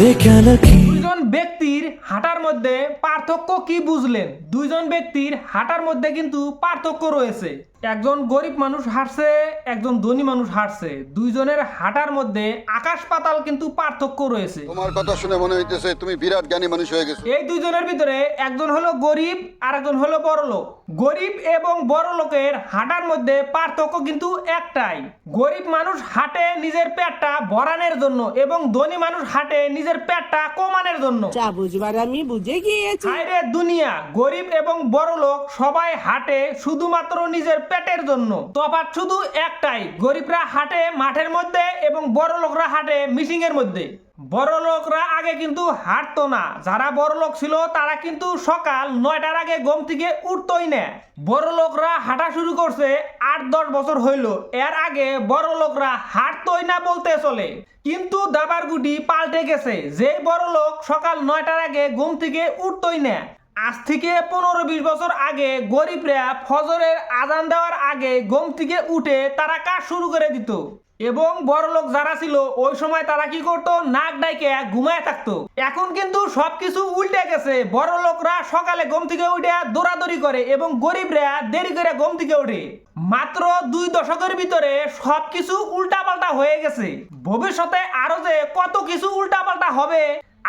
দুইজন ব্যক্তির হাঁটার মধ্যে পার্থক্য কি বুঝলেন? দুইজন ব্যক্তির হাঁটার মধ্যে কিন্তু পার্থক্য রয়েছে। একজন গরিব মানুষ হাঁটছে একজন ধনী মানুষ হাঁটছে। দুইজনের হাঁটার মধ্যে আকাশ পাতাল কিন্তু পার্থক্য রয়েছে। তোমার কথা শুনে মনে হইতেছে তুমি বিরাট জ্ঞানী মানুষ হয়ে গেছো। এই দুইজনের ভিতরে একজন হলো গরিব আর একজন হলো বড় লোক। গরিব এবং বড় লোকের হাঁটার মধ্যে পার্থক্য কিন্তু একটাই। গরিব মানুষ হাঁটে নিজের পেটটা ভরানোর জন্য এবং ধনী মানুষ হাঁটে নিজের পেটটা কমানোর জন্য। যা বুঝবার আমি বুঝে গিয়েছি। দুনিয়া! গরিব এবং বড় লোক সবাই হাঁটে শুধুমাত্র নিজের পেটের জন্য। তফাৎ শুধু একটাই, গরিবরা হাঁটে মাঠের মধ্যে এবং বড় লোকরা হাঁটে মিটিং এর মধ্যে। বড় লোকরা আগে কিন্তু হাঁটতো না। যারা বড় লোক ছিল, তারা কিন্তু সকাল নয়টার আগে ঘুম থেকে উঠতোই না। বড় লোকরা হাঁটা শুরু করছে আট দশ বছর হইল। এর আগে বড় লোকরা হাঁটতোই না বলতে চলে। কিন্তু দাবার গুটি পাল্টে গেছে। যে বড় লোক সকাল নয়টার আগে ঘুম থেকে উঠতোই না। আজ থেকে পনেরো বিশ বছর আগে গরিবরা ফজরের আজান দেওয়ার আগে ঘুম থেকে উঠে তারা কাজ শুরু করে দিত। এবং বড় লোক যারা ছিল, ওই সময় তারা কি করতো? নাক ডাইকে ঘুমায় থাকতো। এখন কিন্তু সবকিছু উল্টে গেছে। বড় লোকরা সকালে গম থেকে উঠে দৌড়াদৌড়ি করে এবং গরিবরা দেরি করে ঘুম থেকে ওঠে। মাত্র দুই দশকের ভিতরে সবকিছু উল্টাপাল্টা হয়ে গেছে। ভবিষ্যতে আরও যে কত কিছু উল্টাপাল্টা হবে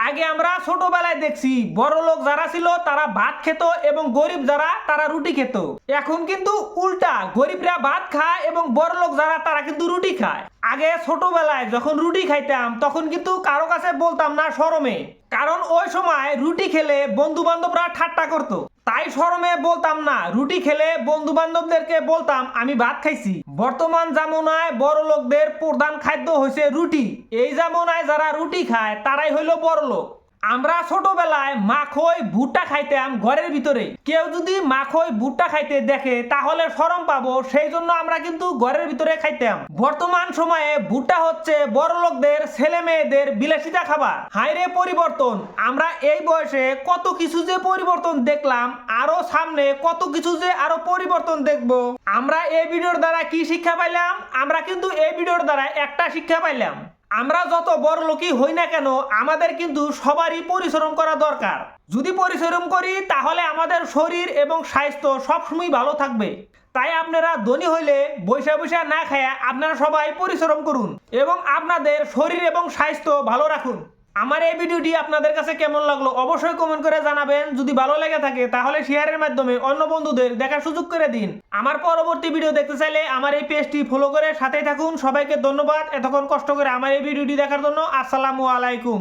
আগে আমরা ছোটবেলায় দেখছি বড় লোক যারা ছিল তারা ভাত খেত এবং গরিব যারা, তারা রুটি খেত। এখন কিন্তু উল্টা, গরিবরা ভাত খায় এবং বড় লোক যারা, তারা কিন্তু রুটি খায়। আগে ছোটবেলায় যখন রুটি খাইতাম, তখন কিন্তু কারও কাছে বলতাম না সরমে। কারণ ওই সময় রুটি খেলে বন্ধু বান্ধবরা ঠাট্টা করতো। তাই সরমে বলতাম না, রুটি খেলে বন্ধু বান্ধবদেরকে বলতাম, আমি ভাত খাইছি। বর্তমান জামুনায় বড় লোকদের প্রধান খাদ্য হয়েছে রুটি। এই জামুনায় যারা রুটি খায়, তারাই হইল বড় লোক আমরা ছোটবেলায় মাখই ভুট্টা খাইতাম ঘরের ভিতরে। কেউ যদি মাখই ভুট্টা খাইতে দেখে, তাহলে শরম পাবো, সেই জন্য আমরা কিন্তু ঘরের ভিতরে খাইতাম। বর্তমান সময়ে ভুট্টা হচ্ছে বড় লোকদের, ছেলে মেয়েদের বিলাসিতা খাবার। হাইরে পরিবর্তন। আমরা এই বয়সে কত কিছু যে পরিবর্তন দেখলাম, আরও সামনে কত কিছু যে আরও পরিবর্তন দেখব। আমরা এই ভিডিওর দ্বারা কি শিক্ষা পাইলাম? আমরা কিন্তু এই ভিডিওর দ্বারা একটা শিক্ষা পাইলাম। আমরা যত বড় লোকই হই না কেন, আমাদের কিন্তু সবারই পরিশ্রম করা দরকার। যদি পরিশ্রম করি, তাহলে আমাদের শরীর এবং স্বাস্থ্য সবসময় ভালো থাকবে। তাই আপনারা ধনী হইলে বৈশা বৈশা না খায়া আপনারা সবাই পরিশ্রম করুন এবং আপনাদের শরীর এবং স্বাস্থ্য ভালো রাখুন। আমার এই ভিডিওটি আপনাদের কাছে কেমন লাগল অবশ্যই কমেন্ট করে জানাবেন। যদি ভালো লেগে থাকে, তাহলে শেয়ারের মাধ্যমে অন্য বন্ধুদের দেখার সুযোগ করে দিন। আমার পরবর্তী ভিডিও দেখতে চাইলে আমার এই পেজটি ফলো করে সাথেই থাকুন। সবাইকে ধন্যবাদ। এতক্ষণ কষ্ট করে আমার এই ভিডিওটি দেখার জন্য আসসালামু আলাইকুম।